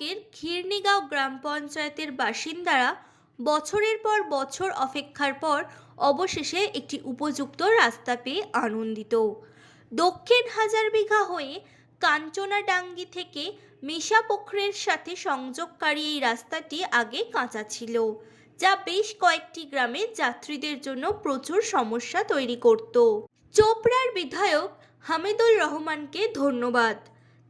ব্লকের ঘিরনিগাঁও গ্রাম পঞ্চায়েতের বাসিন্দারা বছরের পর বছর অপেক্ষার পর অবশেষে একটি উপযুক্ত রাস্তা পেয়ে আনন্দিত। দক্ষিণ হাজার বিঘা হয়ে কাঞ্চনাডাঙ্গি থেকে মিশাপোখরের সাথে সংযোগকারী এই রাস্তাটি আগে কাঁচা ছিল, যা বেশ কয়েকটি গ্রামের যাত্রীদের জন্য প্রচুর সমস্যা তৈরি করত। চোপড়ার বিধায়ক হামিদুল রহমানকে ধন্যবাদ।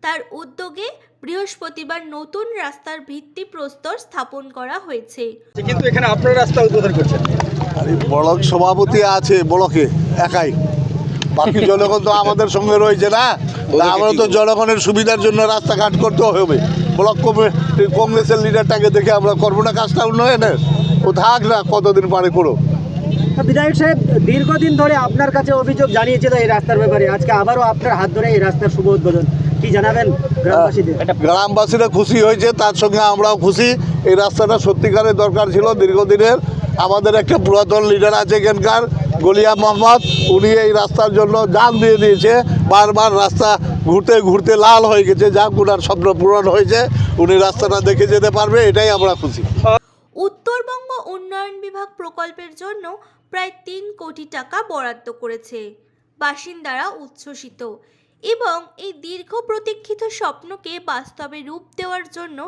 তার উদ্যোগে বৃহস্পতিবার নতুন রাস্তার ভিত্তিপ্রস্তর স্থাপন করা হয়েছে। কিন্তু এখানে আপনার রাস্তা উদ্বোধন করছেন। আরে ব্লক সভাপতি আছে ব্লকে একাই। বাকি জনগণ তো আমাদের সঙ্গে রয়েছে না। আমরা তো জনগণের সুবিধার জন্য রাস্তাঘাট করতে হবে। ব্লক কমিটি কংগ্রেসের লিডারটাকে দেখে আমরা করব না কাজটা উন্নয়নের ও থাক না কতদিন পারে করো বিধায়ক সাহেব দীর্ঘদিন ধরে আপনার কাছে অভিযোগ জানিয়েছিল এই রাস্তার ব্যাপারে। আজকে আবারও আপনার হাত ধরে এই রাস্তার শুভ উদ্বোধন। কি জানাবেন গ্রামবাসীরা খুশি হয়েছে তার সঙ্গে আমরাও খুশি। এই রাস্তাটা সত্যিকারের দরকার ছিল দীর্ঘদিনের। আমাদের একটা পুরাতন লিডার আছে এখানকার গলিয়া মোহাম্মদ। উনি এই রাস্তার জন্য জান দিয়ে দিয়েছে। বারবার রাস্তা ঘুরতে ঘুরতে লাল হয়ে গেছে যা ওনার স্বপ্ন পূরণ হয়েছে। উনি রাস্তাটা দেখে যেতে পারবে এটাই আমরা খুশি। উত্তরবঙ্গ উন্নয়ন বিভাগ প্রকল্পের জন্য প্রায় তিন কোটি টাকা বরাদ্দ করেছে। বাসিন্দারা উচ্ছ্বসিত। এবং এই দীর্ঘ প্রতীক্ষিত স্বপ্নকে বাস্তবে রূপ দেওয়ার জন্য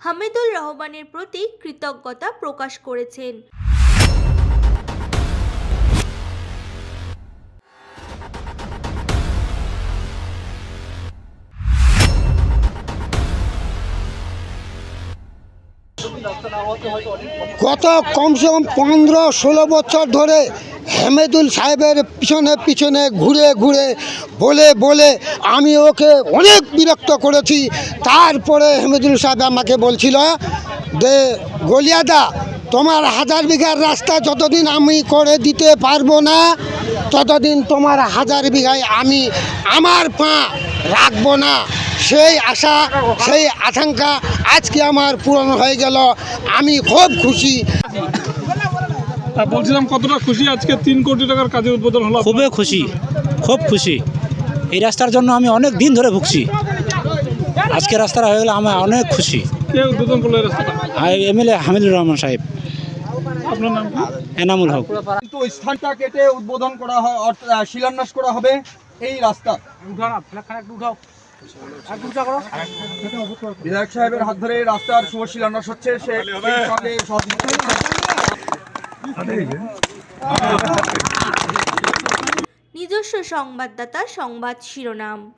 হামিদুল রহমানের প্রতি কৃতজ্ঞতা প্রকাশ করেছেন। গত কমসে কম পনেরো ষোলো বছর ধরে হেমেদুল সাহেবের পিছনে পিছনে ঘুরে ঘুরে বলে বলে আমি ওকে অনেক বিরক্ত করেছি। তারপরে হেমেদুল সাহেব আমাকে বলছিল যে, গলিয়াদা, তোমার হাজার বিঘার রাস্তা যতদিন আমি করে দিতে পারব না, ততদিন তোমার হাজার বিঘায় আমি আমার পা রাখব না। সেই আশা সেই আকাঙ্ক্ষা আজকে আমার পূরণ হয়ে গেল। আমি খুব খুশি। তা বলছিলাম কতটা খুশি আজকে তিন কোটি টাকার কাজের উদ্বোধন হলো খুবই খুশি খুব খুশি। এই রাস্তার জন্য আমি অনেক দিন ধরে ভুগছি। আজকে রাস্তাটা হয়ে গেলে আমি অনেক খুশি। এমএলএ হামিদুর রহমান সাহেব। নাম এনামুল হক। কিন্তু ওই স্থানটা কেটে উদ্বোধন করা হয় অর্থাৎ শিলান্যাস করা হবে এই রাস্তা বিধায়ক সাহেবের হাত ধরে রাস্তার শুভ শিলান্যাস হচ্ছে সে। নিজস্ব সংবাদদাতা সংবাদ শিরোনাম